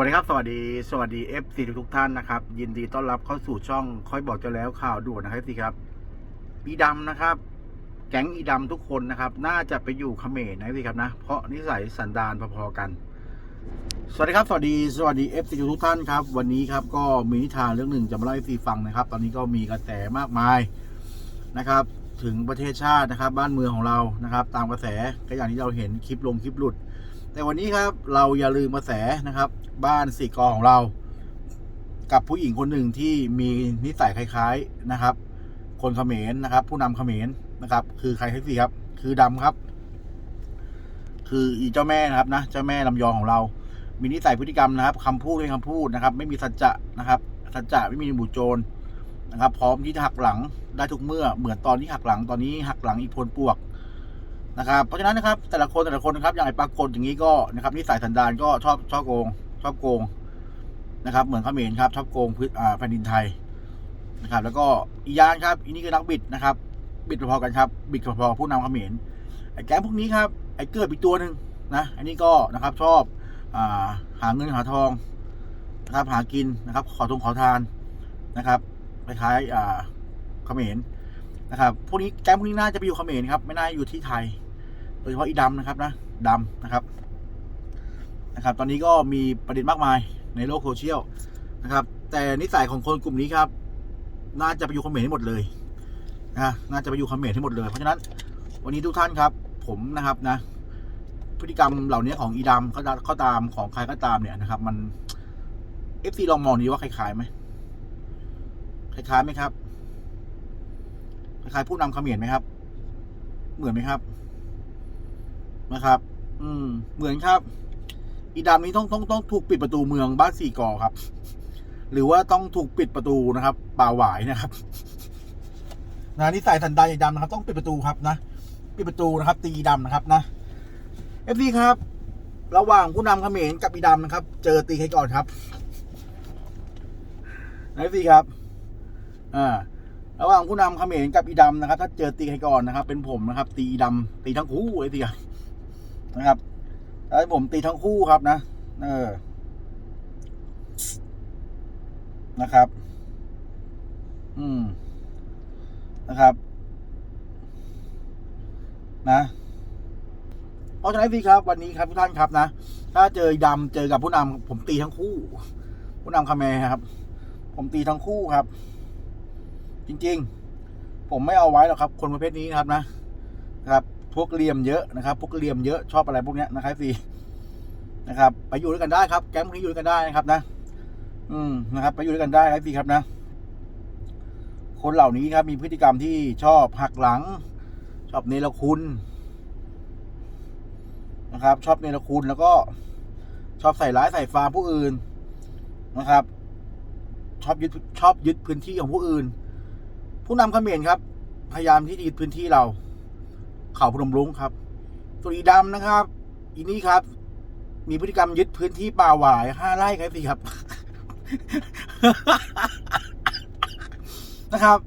วัสดีครับ สวัสดี สวัสดี FC ทุกทุกท่านนะครับ ยินดีต้อนรับเข้าสู่ช่องค่อยบอกจะแล้วข่าวด่วนนะครับสิครับอีดำนะครับ แก๊งอีดำทุกคนนะครับ น่าจะไปอยู่เขมรนะสิครับนะ เพราะนิสัยสันดานพอๆกัน สวัสดีครับ สวัสดี สวัสดี FC ทุกท่านครับ วันนี้ครับก็มีนิทานเรื่องหนึ่งจะมาเล่าให้ FC ฟังนะครับ ตอนนี้ก็มีกระแสมากมายนะครับ ถึงประเทศชาตินะครับ บ้านเมืองของเรานะครับ ตามกระแสก็อย่างที่เราเห็นคลิปลงคลิปหลุด แต่วันนี้ครับเราอย่าลืมกระแสนะครับ บ้านสี่กอของเรา กับผู้หญิงคนหนึ่งที่มีนิสัยคล้าย ๆนะครับ คนเขมรนะครับ ผู้นำเขมรนะครับ คือใครที่สี่ครับ คือดำครับ คืออีเจ้าแม่นะครับนะเจ้าแม่ลำยองของเรา มีนิสัยพฤติกรรมนะครับคำพูดเป็นคำพูดนะครับ ไม่มีสัจจะนะครับสัจจะไม่มีบุญโจรนะครับ พร้อมที่จะหักหลังได้ทุกเมื่อเหมือนตอนที่หักหลังตอนนี้หักหลังอีกพลปวกนะครับเพราะฉะนั้นนะครับแต่ละคนแต่ละคนนะครับอย่างไอ้ปรากฏอย่างนี้ก็นะครับนิสัยสันดานก็ชอบชอบโกง ชอบโกงนะครับ เหมือนเขมรครับชอบโกงพื้นแผ่นดินไทยนะครับ แล้วก็อียานครับอีนี่คือนักบิดนะครับ บิดพอๆกันครับ บิดพอๆผู้นำเขมรไอ้แก๊งพวกนี้ครับไอ้เกิดอีกตัวหนึ่งนะอันนี้ก็นะครับชอบอาหาเงินหาทองนะครับ หากินนะครับ ขอทงขอทานนะครับคล้ายๆเขมรนะครับพวกนี้แก๊งพวกนี้น่าจะไปอยู่เขมรครับ ไม่น่าอยู่ที่ไทยโดยเฉพาะอีดำนะครับนะดำนะครับ นะครับ ตอนนี้ก็มีประเด็นมากมายในโลกโซเชียลนะครับ แต่นิสัยของคนกลุ่มนี้ครับ น่าจะไปอยู่เขมรให้หมดเลยนะน่าจะไปอยู่เขมรให้หมดเลย เพราะฉะนั้นวันนี้ทุกท่านครับ ผมนะครับนะ พฤติกรรมเหล่านี้ของอีดำเขาเขาตามของใครก็ตามเนี่ยนะครับ มันเอฟซีลองมองดีว่าคล้ายๆไหมคล้ายๆไหมครับคล้ายๆผู้นำเขมรไหมครับ เหมือนไหมครับนะครับ อืม เหมือนครับ อีดำนี้ต้องต้องต้องถูกปิดประตูเมืองบ้านสี่กอครับ หรือว่าต้องถูกปิดประตูนะครับป่าหวายนะครับนะนิสัยสันดานอีดำนะครับ ต้องปิดประตูครับนะปิดประตูนะครับตีอีดำนะครับนะเอฟซีครับ ระหว่างผู้นำเขมรกับอีดำนะครับ เจอตีใครก่อนครับเอฟซีครับอ่าระหว่างผู้นำเขมรกับอีดำนะครับ ถ้าเจอตีใครก่อนนะครับ เป็นผมนะครับ ตีดำตีทั้งคู่เลยทีเดียนะครับ แล้วผมตีทั้งคู่ครับนะ เออ นะครับ อืม นะครับ นะเพราะฉะนั้นสิครับ วันนี้ครับทุกท่านครับนะ ถ้าเจอดำเจอกับผู้นำผมตีทั้งคู่ ผู้นำคาเมร์ครับ ผมตีทั้งคู่ครับ จริง ๆ ผมไม่เอาไว้หรอกครับ คนประเภทนี้นะครับ นะครับ พวกเหลี่ยมเยอะนะครับ พวกเหลี่ยมเยอะชอบอะไรพวกเนี้ยนะครับสี่นะครับ ไปอยู่ด้วยกันได้ครับ แก๊งพวกนี้อยู่ด้วยกันได้นะครับ นะ อืมนะครับ ไปอยู่ด้วยกันได้ครับสี่ครับนะ คนเหล่านี้ครับ มีพฤติกรรมที่ชอบหักหลัง ชอบเนรคุณนะครับ ชอบเนรคุณแล้วก็ชอบใส่ร้ายใส่ฟาผู้อื่นนะครับ ชอบยึดชอบยึดพื้นที่ของผู้อื่น ผู้นำเขมรครับ พยายามที่จะยึดพื้นที่เรา เขาพนมรุ้งครับส่วนอีดำนะครับ อีนี่ครับ มีพฤติกรรมยึดพื้นที่ป่าหวายห้าไร่ครับสิครับนะครับ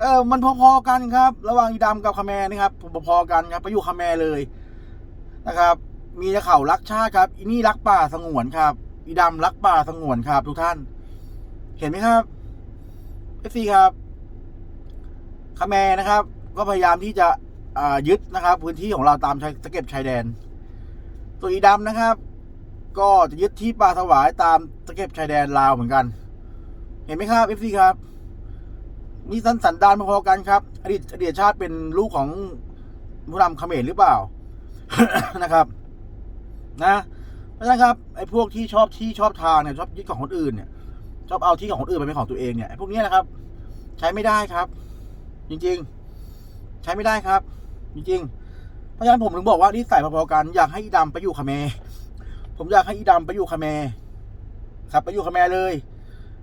เออมันพอๆกันครับ ระหว่างอีดำกับคาแมนะครับพอๆกันครับ ไปอยู่คาแมเลยนะครับ มีแต่เขารักชาติครับ อีนี่รักป่าสงวนครับ อีดำรักป่าสงวนครับ ทุกท่าน เห็นไหมครับเอฟซีครับคาแมนะครับ ก็พยายามที่จะ ยึดนะครับ พื้นที่ของเราตามชายตะเก็บชายแดน ตัวอีดำนะครับ ก็จะยึดที่ป่าสวายตามตะเก็บชายแดนลาวเหมือนกัน เห็นไหมครับเอฟซีครับมีสันสันดานพอกันครับ อดีตอดีตชาติเป็นลูกของผู้นำเขมรหรือเปล่านะครับ นะเพราะฉะนั้นครับไอ้พวกที่ชอบที่ชอบทางเนี่ยชอบยึดของคนอื่นเนี่ย ชอบเอาที่ของคนอื่นไปเป็นของตัวเองเนี่ยไอ้พวกนี้นะครับ ใช้ไม่ได้ครับ จริง ๆ ใช้ไม่ได้ครับ จริงๆเพราะฉะนั้นผมถึงบอกว่านิสัยพอๆกันอยากให้อีดำไปอยู่คาเม ผมอยากให้อีดำไปอยู่คาเมครับไปอยู่คาเมเลย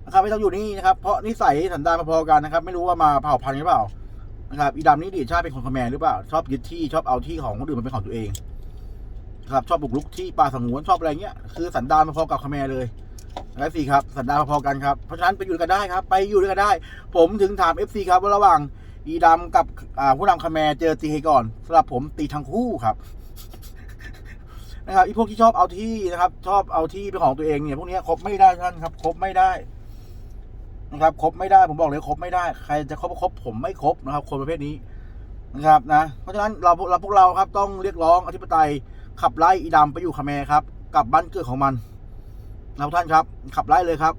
นะครับไม่ต้องอยู่นี่นะครับ เพราะนิสัยสันดานพอๆกันนะครับ ไม่รู้ว่ามาเผ่าพันธุ์หรือเปล่านะครับอีดำนี่ดีชาติเป็นคนคาเมหรือเปล่าชอบยึดที่ชอบเอาที่ของคนอื่นมาเป็นของตัวเองครับชอบบุกรุกที่ป่าสงวนชอบอะไรเงี้ยคือสันดานพอๆกับคาเมเลยและสี่ครับสันดานพอๆกันครับเพราะฉะนั้นไปอยู่กันได้ครับ ไปอยู่ด้วยกันได้ ผมถึงถาม FC ครับว่าระหว่าง อีดำกับผู้นำคาแมเจอตีใครก่อนสำหรับผมตีทั้งคู่ครับนะครับอีพวกที่ชอบเอาที่นะครับ ชอบเอาที่เป็นของตัวเองเนี่ยพวกนี้ยคบไม่ได้ท่านครับคบไม่ได้ นะครับคบไม่ได้ผมบอกเลยคบไม่ได้ ใครจะคบคบผมไม่คบนะครับ คนประเภทนี้นะครับนะเพราะฉะนั้นเราเราพวกเราครับ ต้องเรียกร้องอธิปไตยขับไล่อีดำไปอยู่คาเมครับกลับบ้านเกิดของมันนะท่านครับ ขับไล่เลยครับ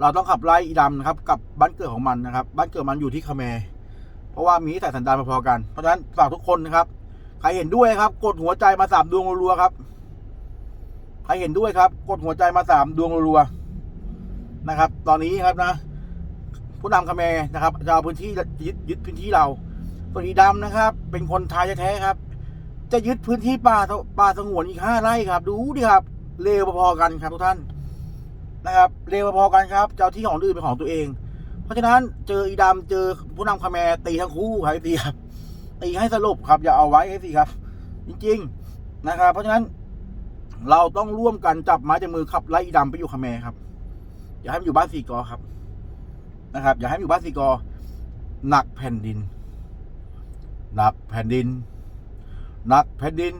เราต้องขับไล่อีดำนะครับกับบ้านเกิดของมันนะครับ บ้านเกิดมันอยู่ที่คาเมรเพราะว่ามีสัยสันดานพอๆกันเพราะฉะนั้นฝากทุกคนนะครับใครเห็นด้วยครับ กดหัวใจมาสามดวงรัวๆครับใครเห็นด้วยครับ กดหัวใจมาสามดวงรัวๆนะครับ ตอนนี้ครับนะ ผู้นำคาเมรนะครับจะเอาพื้นที่ยึดยึดพื้นที่เราส่วนอีดำนะครับ เป็นคนไทยแท้ๆครับ จะยึดพื้นที่ป่าป่าสงวนอีกห้าไร่ครับ ดูดิครับเลวพอๆกันครับทุกท่าน นะครับเลวพอกันครับเจ้าที่ของอื่นเป็นของตัวเอง เพราะฉะนั้นเจออีดำเจอผู้นำคาเมตีทั้งคู่ครับตีครับตีให้สรุปครับอย่าเอาไว้ให้สิครับ จริงๆนะครับ เพราะฉะนั้นเราต้องร่วมกันจับไม้จับมือขับไล่อีดำไปอยู่คาเมครับ อย่าให้มันอยู่บ้านสี่กอครับนะครับ อย่าให้มันอยู่บ้านสี่กอหนักแผ่นดิน หนักแผ่นดิน หนักแผ่นดิน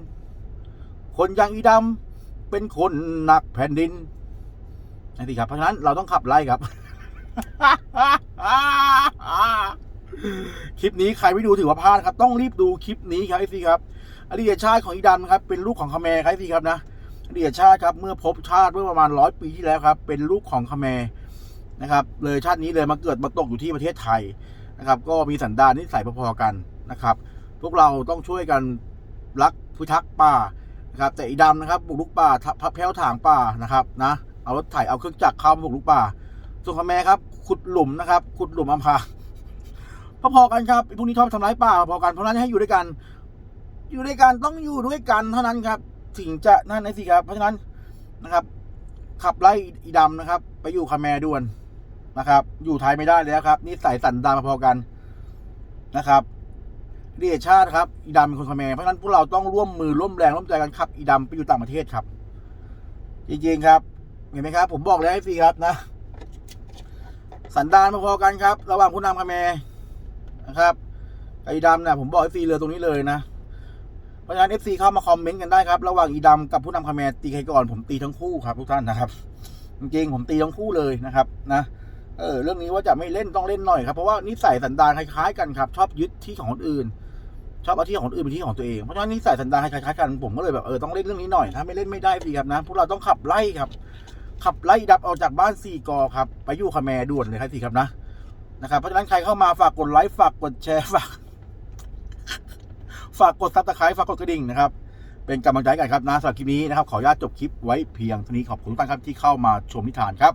คนอย่างอีดำเป็นคนหนักแผ่นดิน นั่นสิครับ เพราะฉะนั้นเราต้องขับไล่ครับ คลิปนี้ใครไม่ดูถือว่าพลาดครับ ต้องรีบดูคลิปนี้ครับไอซีครับอดีตชาติของอีดันครับ เป็นลูกของคาแมร์ครับไอซีครับนะอดีตชาติครับ เมื่อพบชาติเมื่อประมาณร้อยปีที่แล้วครับ เป็นลูกของคาแมร์นะครับ เลยชาตินี้เลยมาเกิดมาตกอยู่ที่ประเทศไทยนะครับ ก็มีสันดานนิสัยพอๆกันนะครับ พวกเราต้องช่วยกันรักพิทักษ์ป่านะครับ แต่อีดำนะครับบุกลุกป่าทับแพ้วถางป่านะครับนะ เอารถไถเอาเครื่องจักรเข้ามาบุกลุกป่า ส่วนคาแมร์ครับขุดหลุมนะครับขุดหลุมอำพรางพอๆกันครับพวกนี้ชอบทำร้ายป่าพอๆกันเพราะนั้นให้อยู่ด้วยกัน อยู่ด้วยกันต้องอยู่ด้วยกันเท่านั้นครับถึงจะนั่นนะสิครับ เพราะฉะนั้นนะครับ ขับไล่อีดำนะครับ ไปอยู่คาแมด่วนนะครับ อยู่ไทยไม่ได้แล้วครับนี่ใส่สันดานพอๆกันนะครับเรียชาติครับอีดำเป็นคนคาแมเพราะฉะนั้นพวกเราต้องร่วมมือร่วมแรงร่วมใจกันขับอีดำไปอยู่ต่างประเทศครับจริงๆครับ เห็นไหมครับ ผมบอกแล้วให้ฟรีครับนะ สันดานพอๆกันครับ ระหว่างผู้นำคาแมนะครับไอ้ดำเนี่ยผมบอกเอฟซีเลยตรงนี้เลยนะเพราะฉะนั้นเอฟซีเข้ามาคอมเมนต์กันได้ครับ ระหว่างอีดำกับผู้นำคาแมตีใครก่อนผมตีทั้งคู่ครับทุกท่านนะครับจริงๆผมตีทั้งคู่เลยนะครับนะเออเรื่องนี้ว่าจะไม่เล่นต้องเล่นหน่อยครับ เพราะว่านิสัยสันดานคล้ายๆกันครับชอบยึดที่ของคนอื่น ชอบเอาที่ของคนอื่นเป็นที่ของตัวเองเพราะฉะนั้นนิสัยสันดานคล้ายๆกันผมก็เลยแบบเออต้องเล่นเรื่องนี้หน่อยถ้าไม่เล่นไม่ได้สิครับนะพวกเราต้องขับไล่ครับ ขับไล่ดับออกจากบ้านสี่กอครับ ไปอยู่คาแมด่วนเลยครับสิครับนะนะครับเพราะฉะนั้นใครเข้ามาฝากกดไลค์ฝากกดแชร์ฝากฝากกดซับสไครต์ฝากกดกระดิ่งนะครับ เป็นกำลังใจกันครับนะสำหรับคลิปนี้นะครับ ขออนุญาตจบคลิปไว้เพียงเท่านี้ขอบคุณทุกท่านครับที่เข้ามาชมนิทานครับ